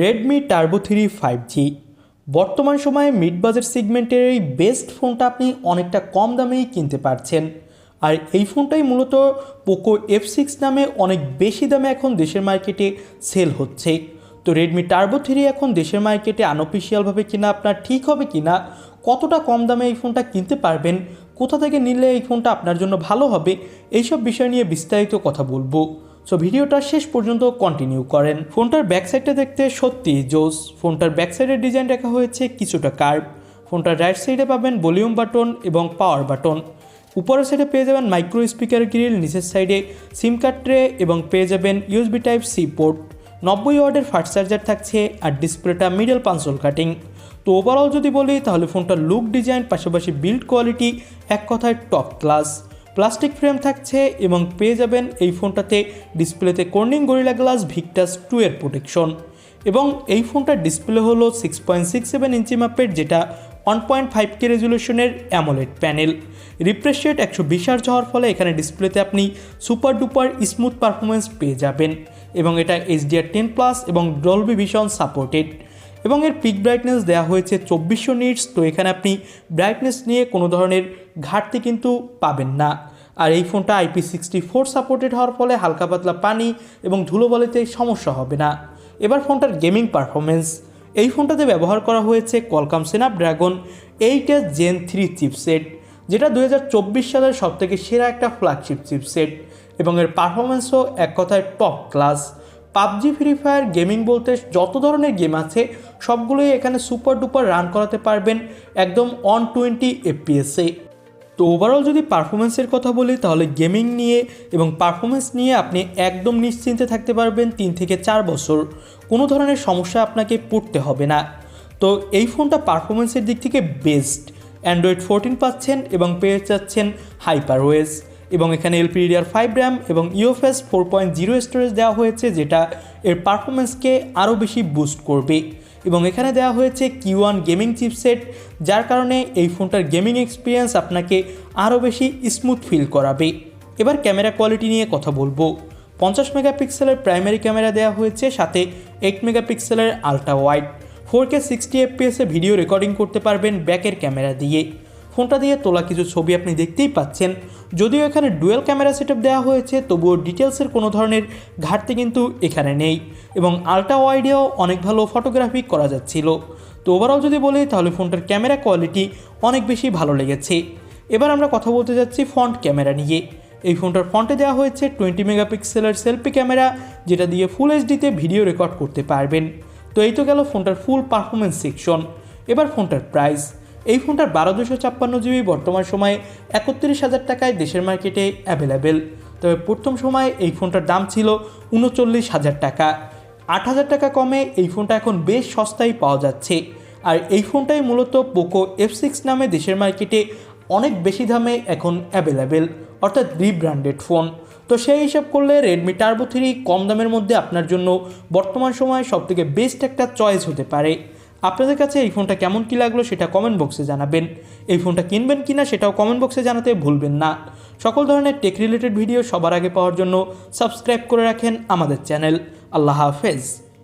Redmi Turbo three five G বর্তমান সময়ে mid budget সেগমেন্টের এই বেস্ট ফোনটা আপনি অনেকটা কম দামেই কিনতে পারছেন। আর এই ফোনটাই মূলত পোকো এফ সিক্স নামে অনেক বেশি দামে এখন দেশের মার্কেটে সেল হচ্ছে। তো রেডমি টার্বো থ্রি এখন দেশের মার্কেটে আনঅফিসিয়ালভাবে কিনা আপনার ঠিক হবে কিনা, কতটা কম দামে এই ফোনটা কিনতে পারবেন, কোথা থেকে নিলে এই ফোনটা আপনার জন্য ভালো হবে, এইসব বিষয় নিয়ে বিস্তারিত কথা বলব। সো ভিডিওটা শেষ পর্যন্ত কন্টিনিউ করেন। ফোনটার ব্যাক সাইডটা দেখতে সত্যি জোস। ফোনটার ব্যাক সাইডের ডিজাইন রাখা হয়েছে কিছুটা কার্ভ ফোনটার রাইট সাইডে পাবেন ভলিউম বাটন এবং পাওয়ার বাটন উপরের সাইডে পেয়ে যাবেন মাইক্রো স্পিকার গ্রিল নিচের সাইডে সিম কার্ড ট্রে এবং পেয়ে যাবেন ইউএসবি টাইপ সি পোর্ট নব্বই ওয়ার্ডের ফাস্ট চার্জার থাকছে আর ডিসপ্লেটা মিডল পাঁচল কাটিং তো ওভারঅল যদি বলি, তাহলে ফোনটার লুক ডিজাইন পাশাপাশি বিল্ড কোয়ালিটি এক কথায় টপ ক্লাস প্লাস্টিক ফ্রেম থাকছে এবং পেয়ে যাবেন এই ফোনটাতে ডিসপ্লেতে Corning Gorilla Glass Victus two এর প্রোটেকশন। এবং এই ফোনটার ডিসপ্লে হলো six point six seven inch মাপের যেটা ওয়ান পয়েন্ট ফাইভ কে রেজুলেশনের অ্যামোলেড প্যানেল। রিফ্রেশ রেট একশো বিশ হার্জ হওয়ার ফলে এখানে ডিসপ্লেতে আপনি সুপার ডুপার স্মুথ পারফরমেন্স পেয়ে যাবেন। এবং এটা এইচডিআর টেন প্লাস এবং ডলবি ভিশন সাপোর্টেড এবং এর পিক ব্রাইটনেস দেওয়া হয়েছে চব্বিশশো নিটস তো এখানে আপনি ব্রাইটনেস নিয়ে কোনো ধরনের ঘাটতি কিন্তু পাবেন না। আর এই ফোনটা আইপি সিক্সটি ফোর সাপোর্টেড হওয়ার ফলে হালকা পাতলা পানি এবং ধুলোবলিতে সমস্যা হবে না। এবার ফোনটার গেমিং পারফরমেন্স এই ফোনটাতে ব্যবহার করা হয়েছে Qualcomm Snapdragon eight S gen three chipset যেটা দু হাজার চব্বিশ সালের সবথেকে সেরা একটা ফ্ল্যাগশিপ চিপসেট এবং এর পারফরমেন্সও এক কথায় top class PUBG free fire gaming বলতে যত ধরনের গেম আছে, সবগুলোই এখানে সুপার ডুপার রান করাতে পারবেন একদম অন টোয়েন্টি এফপিএসে তো ওভারঅল যদি পারফরমেন্সের কথা বলি, তাহলে গেমিং নিয়ে এবং পারফরমেন্স নিয়ে আপনি একদম নিশ্চিন্তে থাকতে পারবেন তিন থেকে চার বছর। কোনো ধরনের সমস্যা আপনাকে পড়তে হবে না। তো এই ফোনটা পারফরমেন্সের দিক থেকে বেস্ট অ্যান্ড্রয়েড ফোরটিন পাচ্ছেন এবং পেয়ে যাচ্ছেন হাইপার ওয়েস এবং এখানে এলপিডিআর ফাইভ র্যাম এবং UFS four point zero storage দেওয়া হয়েছে, যেটা এর পারফরমেন্সকে আরও বেশি বুস্ট করবে। এবং এখানে দেওয়া হয়েছে কিউ ওয়ান গেমিং চিপসেট যার কারণে এই ফোনটার গেমিং এক্সপিরিয়েন্স আপনাকে আরও বেশি স্মুথ ফিল করাবে। এবার ক্যামেরা কোয়ালিটি নিয়ে কথা বলব। পঞ্চাশ মেগাপিক্সেলের প্রাইমারি ক্যামেরা দেওয়া হয়েছে, সাথে এইট মেগাপিক্সেলের ultra wide four K sixty এফপিএসে video recording করতে পারবেন ব্যাকের ক্যামেরা দিয়ে। ফোনটা দিয়ে তোলা কিছু ছবি আপনি দেখতেই পাচ্ছেন। যদিও এখানে ডুয়েল ক্যামেরা সেটআপ দেওয়া হয়েছে, তবুও ডিটেলসের কোনো ধরনের ঘাটতি কিন্তু এখানে নেই এবং আলট্রা ওয়াইডেও অনেক ভালো ফটোগ্রাফি করা যাচ্ছিল। তো ওভারঅল যদি বলি, তাহলে ফোনটার ক্যামেরা কোয়ালিটি অনেক বেশি ভালো লেগেছে। এবার আমরা কথা বলতে যাচ্ছি ফ্রন্ট ক্যামেরা নিয়ে। এই ফোনটার ফ্রন্টে দেওয়া হয়েছে টোয়েন্টি মেগাপিক্সেলের সেলফি ক্যামেরা, যেটা দিয়ে ফুল এইচডিতে ভিডিও রেকর্ড করতে পারবেন। তো এই তো গেল ফোনটার ফুল পারফরমেন্স সেকশন এবার ফোনটার প্রাইস এই ফোনটার বারো দুশো ছাপ্পান্ন জিবি বর্তমান সময়ে একত্রিশ হাজার টাকায় দেশের মার্কেটে অ্যাভেলেবেল। তবে প্রথম সময়ে এই ফোনটার দাম ছিল উনচল্লিশ হাজার টাকা। আট হাজার টাকা কমে এই ফোনটা এখন বেশ সস্তায় পাওয়া যাচ্ছে। আর এই ফোনটাই মূলত পোকো এফ সিক্স নামে দেশের মার্কেটে অনেক বেশি দামে এখন অ্যাভেলেবেল, অর্থাৎ রিব্র্যান্ডেড ফোন। তো সেই হিসাব করলে রেডমি টার্বো থ্রি কম দামের মধ্যে আপনার জন্য বর্তমান সময়ে সবথেকে বেস্ট একটা চয়েস হতে পারে। আপনাদের কাছে এই ফোনটা কেমন কী লাগল সেটা কমেন্ট বক্সে জানাবেন। এই ফোনটা কিনবেন কি না সেটাও কমেন্ট বক্সে জানাতে ভুলবেন না। সকল ধরনের টেক রিলেটেড ভিডিও সবার আগে পাওয়ার জন্য সাবস্ক্রাইব করে রাখেন আমাদের চ্যানেল আল্লাহ হাফেজ।